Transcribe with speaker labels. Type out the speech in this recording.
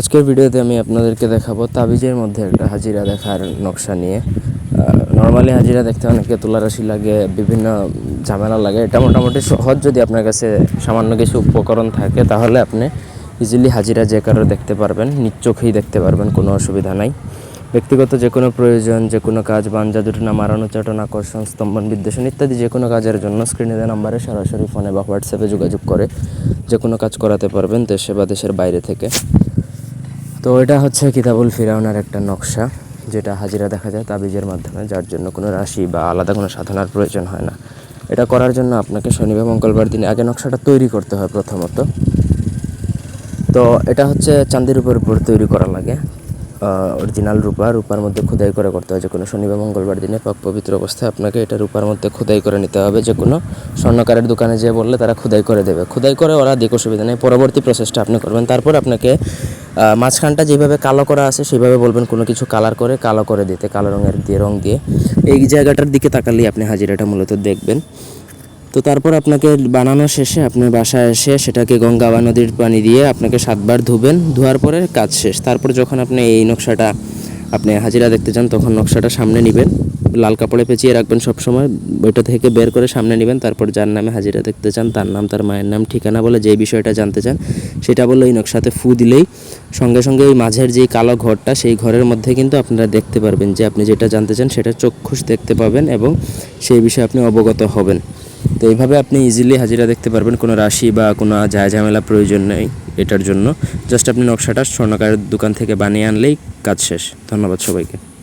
Speaker 1: আজকের ভিডিওতে আমি আপনাদেরকে দেখাবো তাবিজের মধ্যে একটা হাজিরা দেখার নকশা নিয়ে। নর্মালি হাজিরা দেখতে অনেকে তুলারাশি লাগে, বিভিন্ন ঝামেলা লাগে। এটা মোটামুটি সহজ যদি আপনার কাছে সামান্য কিছু উপকরণ থাকে, তাহলে আপনি ইজিলি হাজিরা যে কারও দেখতে পারবেন, নিজ চোখেই দেখতে পারবেন, কোনো অসুবিধা নাই। ব্যক্তিগত যে কোনো প্রয়োজন, যে কোনো কাজ, বাঞ্জা, দুটনা, মারানো, চাটন আকর্ষণ স্তম্ভন, বিদ্বেষণ ইত্যাদি যে কোনো কাজের জন্য স্ক্রিনে দেওয়া নাম্বারে সরাসরি ফোনে বা হোয়াটসঅ্যাপে যোগাযোগ করে যে কোনো কাজ করাতে পারবেন দেশে বা দেশের বাইরে থেকে। তো এটা হচ্ছে কিতাবুল ফিরাউনার একটা নকশা, যেটা হাজিরা দেখা যায় তাবিজের মাধ্যমে, যার জন্য কোনো রাশি বা আলাদা কোনো সাধনার প্রয়োজন হয় না। এটা করার জন্য আপনাকে শনিবার মঙ্গলবার দিনে আগে নকশাটা তৈরি করতে হয় প্রথমত। তো এটা হচ্ছে চাঁদের উপর উপর তৈরি করা লাগে। অরিজিনাল রূপা, রূপার মধ্যে খোদাই করে করতে হয়। যে কোনো শনিবার মঙ্গলবার দিনে পাক পবিত্র অবস্থায় আপনাকে এটা রূপার মধ্যে খোদাই করে নিতে হবে। যে কোনো স্বর্ণকারের দোকানে যেয়ে বললে তারা খোদাই করে দেবে। খোদাই করে ওরা দিক অসুবিধা নেই। পরবর্তী প্রসেসটা আপনি করবেন। তারপর আপনাকে মাঝখানটা যেভাবে কালো করা আছে, সেভাবে বলবেন কোনো কিছু কালার করে, কালো করে দিতে, কালো রঙের দিয়ে রং দিয়ে। এই জায়গাটার দিকে তাকালেই আপনি হাজিরাটা মূলত দেখবেন। তো তারপর আপনাকে বানানো শেষে আপনি বাসায় এসে সেটাকে গঙ্গা বা নদীর পানি দিয়ে আপনাকে সাতবার ধুবেন, ধোয়ার পরে কাজ শেষ। তারপর যখন আপনি এই নকশাটা, আপনি হাজিরা দেখতে চান তখন নকশাটা সামনে নেবেন। লাল কাপড়ে পেঁচিয়ে রাখবেন সব সময়। ওইটা থেকে বের করে সামনে নেবেন, তারপর যার নামে হাজিরা দেখতে চান, তার নাম, তার মায়ের নাম, ঠিকানা বলে যেই বিষয়টা জানতে চান, সেটা বলে এই নকশাতে ফু দিলেই। সঙ্গে সঙ্গে ওই মাঝের যে কালো ঘরটা, সেই ঘরের মধ্যে কিন্তু আপনারা দেখতে পারবেন যে আপনি যেটা জানতে চান, সেটা চক্ষুষ দেখতে পাবেন এবং সেই বিষয়ে আপনি অবগত হবেন। তো এইভাবে আপনি ইজিলি হাজিরা দেখতে পারবেন, কোনো রাশি বা কোনো ঝামেলা প্রয়োজন নেই এটার জন্য। জাস্ট আপনি নকশাটা স্বর্ণকারের দোকান থেকে বানিয়ে আনলেই কাজ শেষ। ধন্যবাদ সবাইকে।